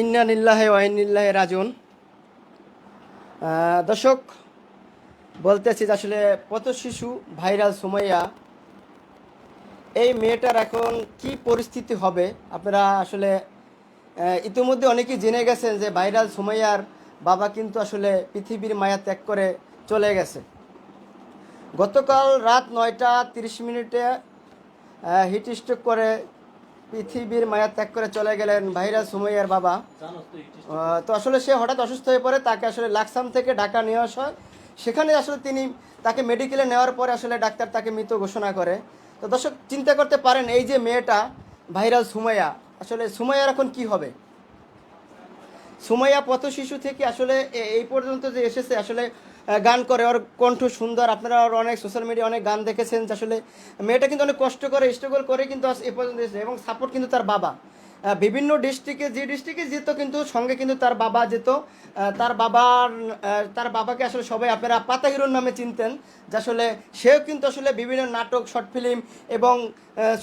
ইন্নানিল্লাহে ওয়াইনিল্লাহে রাজুন দর্শক, বলতেছি যে আসলে পথ শিশু ভাইরাল সুমাইয়া, এই মেয়েটার এখন কি পরিস্থিতি হবে? আপনারা আসলে ইতিমধ্যে অনেকেই জেনে গেছেন যে ভাইরাল সুমাইয়ার বাবা কিন্তু আসলে পৃথিবীর মায়া ত্যাগ করে চলে গেছে। গতকাল রাত নয়টা তিরিশ মিনিটে হিট স্ট্রোক করে পৃথিবীর মায়া ত্যাগ করে চলে গেলেন ভাইরাল সুমাইয়ার বাবা। তো আসলে সে হঠাৎ অসুস্থ হয়ে পড়ে, তাকে আসলে লাকসাম থেকে ঢাকা নিয়ে আসা হয়। সেখানে আসলে তিনি তাকে মেডিকেলে নেওয়ার পরে আসলে ডাক্তার তাকে মৃত ঘোষণা করে। তো দর্শক, চিন্তা করতে পারেন, এই যে মেয়েটা ভাইরাল সুমাইয়া আসলে সুমাইয়ার এখন কি হবে? সুমাইয়া পথ শিশু থেকে আসলে এই পর্যন্ত যে এসেছে, আসলে গান করে, ওর কণ্ঠ সুন্দর। আপনারা ওর অনেক সোশ্যাল মিডিয়া অনেক গান দেখেছেন আসলে মেয়েটা কিন্তু অনেক কষ্ট করে স্ট্রাগল করে কিন্তু এ পর্যন্ত এসেছে এবং সাপোর্ট কিন্তু তার বাবা। বিভিন্ন ডিস্ট্রিক্টে যে ডিস্ট্রিক্টে যেত কিন্তু সঙ্গে কিন্তু তার বাবা যেত। তার বাবার তার বাবাকে আসলে সবাই আপনারা পাতা হিরোর নামে চিনতেন, যে আসলে সেও কিন্তু আসলে বিভিন্ন নাটক শর্ট ফিল্ম এবং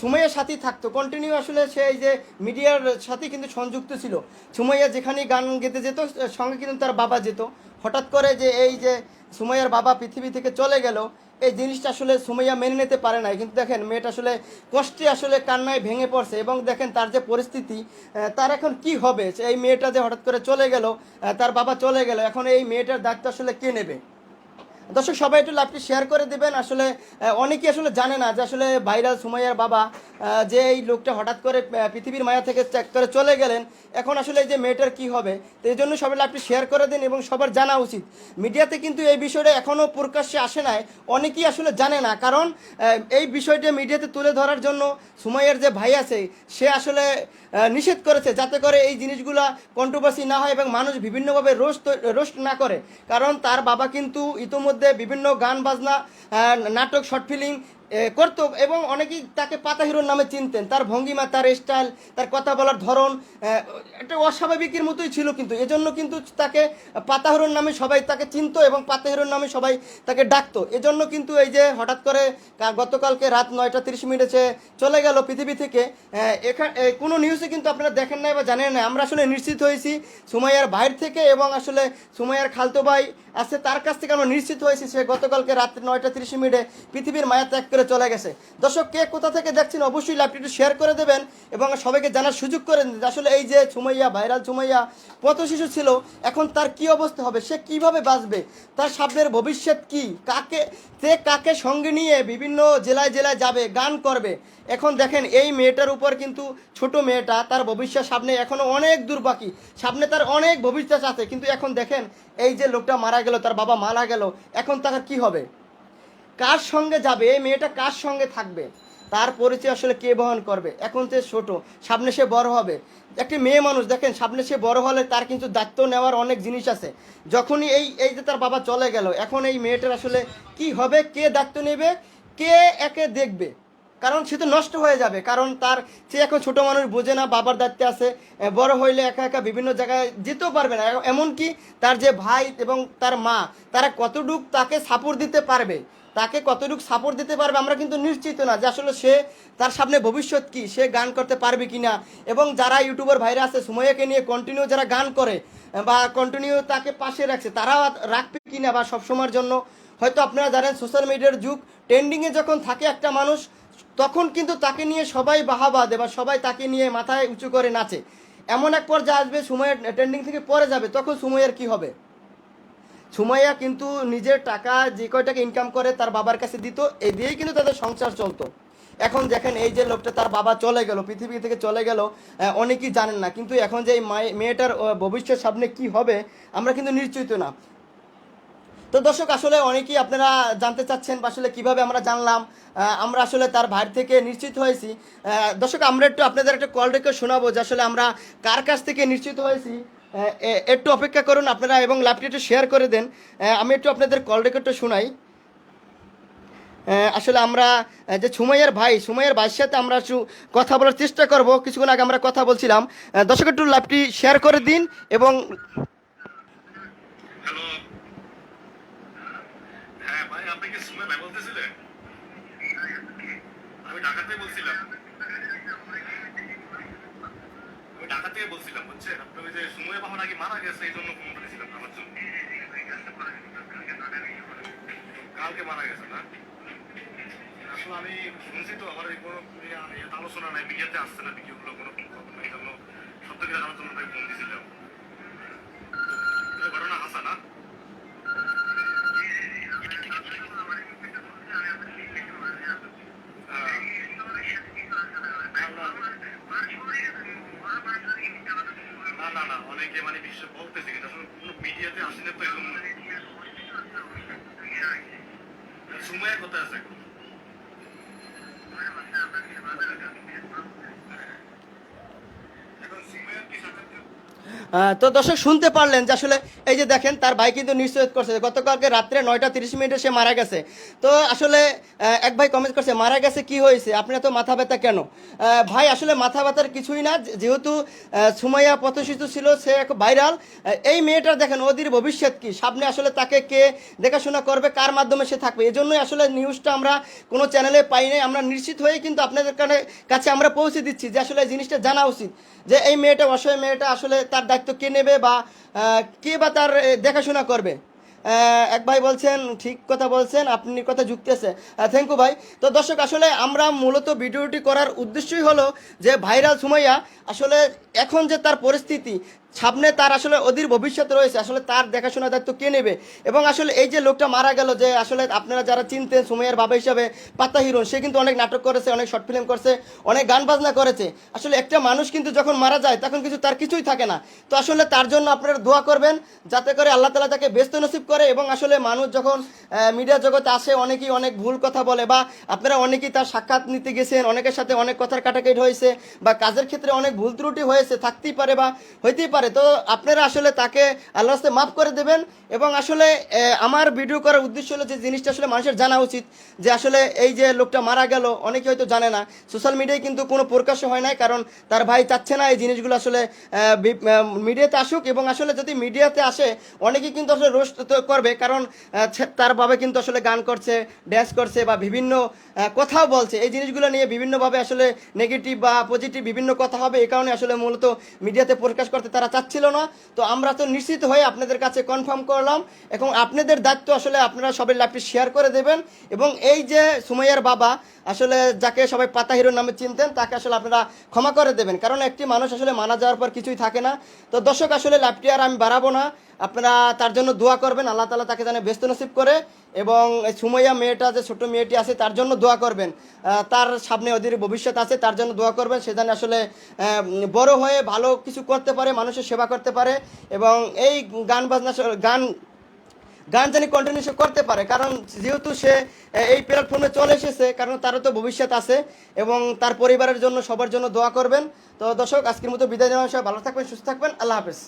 সুমাইয়ার সাথেই থাকতো। কন্টিনিউ আসলে সে এই যে মিডিয়ার সাথে কিন্তু সংযুক্ত ছিল। সুমাইয়া যেখানে গান গেতে যেত, সঙ্গে কিন্তু তার বাবা যেত। হঠাৎ করে যে এই যে সুমাইয়ার বাবা পৃথিবী থেকে চলে গেল এই জিনিসটা আসলে সুমাইয়া মেনে নিতে পারে না কিন্তু দেখেন, মেয়েটা আসলে কষ্টে আসলে কান্নায় ভেঙে পড়ছে এবং দেখেন তার যে পরিস্থিতি তার এখন কি হবে? এই মেয়েটা যে হঠাৎ করে চলে গেল তার বাবা চলে গেল, এখন এই মেয়েটার দায়িত্ব আসলে কে নেবে? দর্শক, সবাই একটু লাইভটি শেয়ার করে দেবেন। আসলে অনেকেই আসলে জানে না যে আসলে ভাইরাল সুমাইয়ার বাবা যে এই লোকটা হঠাৎ করে পৃথিবীর মায়া থেকে ত্যাগ করে চলে গেলেন, এখন আসলে এই যে মেয়েটার কি হবে, তো এই জন্য সবাই লাইভটি শেয়ার করে দিন এবং সবার জানা উচিত। মিডিয়াতে কিন্তু এই বিষয়টা এখনও প্রকাশ্যে আসে নাই, অনেকেই আসলে জানে না। কারণ এই বিষয়টা মিডিয়াতে তুলে ধরার জন্য সুমাইয়ার যে ভাই আছে, সে আসলে নিষেধ করেছে যাতে করে এই জিনিসগুলা কন্ট্রোভার্সি না হয় এবং মানুষ বিভিন্নভাবে রোস্ট রোস্ট না করে। কারণ তার বাবা কিন্তু ইতোমধ্যে বিভিন্ন গান বাজনা নাটক শর্ট ফিল্ম করতো এবং অনেকেই তাকে পাতা হিরোর নামে চিনতেন। তার ভঙ্গিমা, তার স্টাইল তার কথা বলার ধরন একটা অস্বাভাবিকের মতোই ছিল কিন্তু। এজন্য কিন্তু তাকে পাতা হিরোর নামে সবাই তাকে চিনতো এবং পাতা হিরোর নামে সবাই তাকে ডাকতো। এজন্য কিন্তু এই যে হঠাৎ করে গতকালকে রাত নয়টা তিরিশ মিনিটে সে চলে গেল পৃথিবী থেকে এখানে কোনো নিউজে কিন্তু আপনারা দেখেন নাই বা জানেন না আমরা আসলে নিশ্চিত হয়েছি সুমাইয়ার বাইর থেকে এবং আসলে সুমাইয়ার খালতো ভাই আছে, তার কাছ থেকে আমরা নিশ্চিত হয়েছি সে গতকালকে রাত নয়টা তিরিশ মিনিটে পৃথিবীর মায়া ত্যাগ করে চলে গেছে। দর্শক, কে কোথা থেকে দেখছেন অবশ্যই লাইভটি শেয়ার করে দেবেন এবং সবাইকে জানার সুযোগ করে দিন। আসলে এই যে ছুমাইয়া ভাইরাল ছুমাইয়া পথ শিশু ছিল, এখন তার কি অবস্থা হবে? সে কীভাবে বাঁচবে? তার সামনের ভবিষ্যৎ কি? কাকে সে কাকে সঙ্গে নিয়ে বিভিন্ন জেলায় জেলায় যাবে, গান করবে? এখন দেখেন, এই মেয়েটার উপর কিন্তু ছোট মেয়েটা, তার ভবিষ্যৎ সামনে এখনও অনেক দূর বাকি। সামনে তার অনেক ভবিষ্যৎ আছে। কিন্তু এখন দেখেন, এই যে লোকটা মারা গেল, তার বাবা মারা গেল, এখন তার কি হবে? কার সঙ্গে যাবে? এই মেয়েটা কার সঙ্গে থাকবে? তার পরিচয় আসলে কে বহন করবে? এখন সে ছোট, সামনে সে বড় হবে। একটি মেয়ে মানুষ, দেখেন, সামনে সে বড় হলে তার কিন্তু দায়িত্ব নেওয়ার অনেক জিনিস আছে। যখনই এই এই যে তার বাবা চলে গেল, এখন এই মেয়েটার আসলে কি হবে? কে দায়িত্ব নেবে? কে একে দেখবে? কারণ সে তো নষ্ট হয়ে যাবে। কারণ তার, সে এখন ছোট মানুষ, বোঝে না, বাবার দায়িত্বে আছে। বড় হইলে একা একা বিভিন্ন জায়গায় যেতেও পারবে না। এমনকি তার যে ভাই এবং তার মা, তারা কতটুক তাকে সাপোর্ট দিতে পারবে? তাকে কতটুক সাপোর্ট দিতে পারবে আমরা কিন্তু নিশ্চিত না যে আসলে সে তার সামনে ভবিষ্যৎ কি, সে গান করতে পারবে কি না এবং যারা ইউটিউবার ভাইরা আছে সুময়াকে নিয়ে কন্টিনিউ যারা গান করে, বা কন্টিনিউ তাকে পাশে রাখছে, তারাও রাখবে কি না বা সবসময়ের জন্য, হয়তো আপনারা জানেন সোশ্যাল মিডিয়ার যুগ ট্রেন্ডিংয়ে যখন থাকে একটা মানুষ, তখন কিন্তু তাকে নিয়ে সবাই বাহাবা দেয় বা সবাই তাকে নিয়ে মাথায় উঁচু করে নাচে। এমন এক পর্যায়ে আসবে সময়ের ট্রেন্ডিং থেকে পরে যাবে, তখন সময়ের কি হবে? সুমাইয়া কিন্তু নিজের টাকা যে কয় টাকা ইনকাম করে তার বাবার কাছে দিত এই দিয়েই কিন্তু তাদের সংসার চলতো। এখন দেখেন এই যে লোকটা তার বাবা চলে গেল, পৃথিবী থেকে চলে গেল অনেকেই জানেন না। কিন্তু এখন যে এই মায়ে- মেয়েটার ভবিষ্যৎ সামনে কি হবে, আমরা কিন্তু নিশ্চিত না। তো দর্শক, আসলে অনেকেই আপনারা জানতে চাচ্ছেন বা আসলে কীভাবে আমরা জানলাম আমরা আসলে তার ভাই থেকে নিশ্চিত হয়েছি। দর্শক, আমরা একটু আপনাদের একটা কল রেখে শোনাবো যে আসলে আমরা কার কাছ থেকে নিশ্চিত হয়েছি। একটু অপেক্ষা করুন আপনারা এবং লাভটি একটু শেয়ার করে দেন। আমি একটু আপনাদের কল রেকর্ডটা শোনাই। আসলে আমরা যে সুমাইয়ার ভাই, সুমাইয়ার ভাইয়ের সাথে আমরা একটু কথা বলার চেষ্টা করব। কিছুক্ষণ আগে আমরা কথা বলছিলাম। দর্শক একটু লাভটি শেয়ার করে দিন এবং আমি ঢাকা থেকে বলছিলাম, বুঝছেন? আপনি ওই যে সময় বাহন আগে মারা গেছে, এই জন্য ফোন করেছিলাম আমার জন্য কালকে মারা গেছে না? আসলে আমি শুনছি তো, আমার কোনো আলোচনা নাই মিডিয়াতে আসছে না, ভিডিওগুলো কোনো খবর নাই, এই জন্য সত্য কি জানার জন্য তাই ফোন দিয়েছিলাম অনেকে মানে বিশ্ব বলতেছে কিন্তু আসলে কোনো মিডিয়াতে আসেনি তো এরকম সময় কোথায় আছে? এখন সময়ের কি সাক্ষাৎ আহ, তো দর্শক শুনতে পারলেন যে আসলে এই যে দেখেন, তার ভাই কিন্তু নিশ্চয় করছে। গতকালকে রাত্রে নয়টা তিরিশ মিনিটে সে মারা গেছে। তো আসলে এক ভাই কমেন্ট করছে, মারা গেছে কি হয়েছে? আপনি এত মাথা ব্যথা কেন? ভাই আসলে মাথা ব্যথার কিছুই না যেহেতু সুমাইয়া পথশিত ছিল, সে এক ভাইরাল। এই মেয়েটার দেখেন, ওদের ভবিষ্যৎ কি? সামনে আসলে তাকে কে দেখাশোনা করবে, কার মাধ্যমে সে থাকবে? এই জন্যই আসলে নিউজটা আমরা কোনো চ্যানেলে পাই নাই। আমরা নিশ্চিত হয়ে কিন্তু আপনাদের কাছে আমরা পৌঁছে দিচ্ছি যে আসলে জিনিসটা জানা উচিত। যে এই মেয়েটা অসহায় মেয়েটা আসলে তার কে নেবে বা কে বা তার দেখাশোনা করবে? এক ভাই বলছেন, ঠিক কথা বলছেন, আপনি কথা যুক্তি আছে থ্যাংক ইউ ভাই। তো দর্শক, আসলে আমরা মূলত ভিডিওটি করার উদ্দেশ্যই হলো যে, ভাইরাল সুমাইয়া আসলে এখন যে তার পরিস্থিতি, সামনে তার আসলে অধীর ভবিষ্যৎ রয়েছে, আসলে তার দেখাশোনার দায়িত্ব কে নেবে? এবং আসলে এই যে লোকটা মারা গেল, যে আসলে আপনারা যারা চিনতেন, সুমাইয়ার বাবা হিসাবে পাতা হিরোন সে কিন্তু অনেক নাটক করেছে, অনেক শর্ট ফিল্ম করেছে, অনেক গান বাজনা করেছে। আসলে একটা মানুষ কিন্তু যখন মারা যায়, তখন কিছু তার কিছুই থাকে না। তো আসলে তার জন্য আপনারা দোয়া করবেন, যাতে করে আল্লাহ তালা তাকে ব্যস্ত নসিব করে এবং আসলে মানুষ যখন মিডিয়া জগতে আসে, অনেকেই অনেক ভুল কথা বলে বা আপনারা অনেকেই তার সাক্ষাৎ নিতে গেছেন, অনেকের সাথে অনেক কথার কাটাকাটি হয়েছে বা কাজের ক্ষেত্রে অনেক ভুল ত্রুটি হয়েছে থাকতেই পারে বা হইতেই পারে। তো আপনারা আসলে তাকে আল্লাহ রাস্তায় মাফ করে দেবেন এবং আসলে আমার ভিডিও করার উদ্দেশ্য হলো যে জিনিসটা আসলে মানুষের জানা উচিত যে আসলে এই যে লোকটা মারা গেল অনেকে হয়তো জানে না। সোশ্যাল মিডিয়ায় কিন্তু কোনো প্রকাশ হয় নাই, কারণ তার ভাই চাচ্ছে না এই জিনিসগুলো আসলে মিডিয়াতে আসুক এবং আসলে যদি মিডিয়াতে আসে, অনেকেই কিন্তু আসলে রোস্ট করবে, কারণ তার বাবা কিন্তু আসলে গান করছে ড্যান্স করছে বা বিভিন্ন কথাও বলছে। এই জিনিসগুলো নিয়ে বিভিন্নভাবে আসলে নেগেটিভ বা পজিটিভ বিভিন্ন কথা হবে, এই কারণে আসলে মূলত মিডিয়াতে প্রকাশ করতে তারা চাচ্ছিল না। তো আমরা তো নিশ্চিত হয়ে আপনাদের কাছে কনফার্ম করলাম এবং আপনাদের দায়িত্ব আসলে আপনারা সবাই লাইভটি শেয়ার করে দেবেন এবং এই যে সুমাইয়ার বাবা, আসলে যাকে সবাই পাতা হিরোর নামে চিনতেন, তাকে আসলে আপনারা ক্ষমা করে দেবেন। কারণ একটি মানুষ আসলে মানা যাওয়ার পর কিছুই থাকে না। তো দর্শক, আসলে লাইভটি আর আমি বাড়াবো না। আপনারা তার জন্য দোয়া করবেন, আল্লাহ তালা তাকে যেন ব্যস্ত নসিব করে এবং এই সুমাইয়া মেয়েটা, যে ছোট মেয়েটি আছে, তার জন্য দোয়া করবেন। তার সামনে ওদের ভবিষ্যৎ আছে, তার জন্য দোয়া করবেন। সে যেন আসলে বড় হয়ে ভালো কিছু করতে পারে, মানুষের সেবা করতে পারে এবং এই গান বাজনা গান গান জানি কন্টিনিউ করতে পারে। কারণ যেহেতু সে এই প্ল্যাটফর্মে চলে এসেছে, কারণ তারও তো ভবিষ্যৎ আছে এবং তার পরিবারের জন্য সবার জন্য দোয়া করবেন। তো দর্শক, আজকের মতো বিদায় জানানো সবাই ভালো থাকবেন, সুস্থ থাকবেন। আল্লাহ হাফেজ।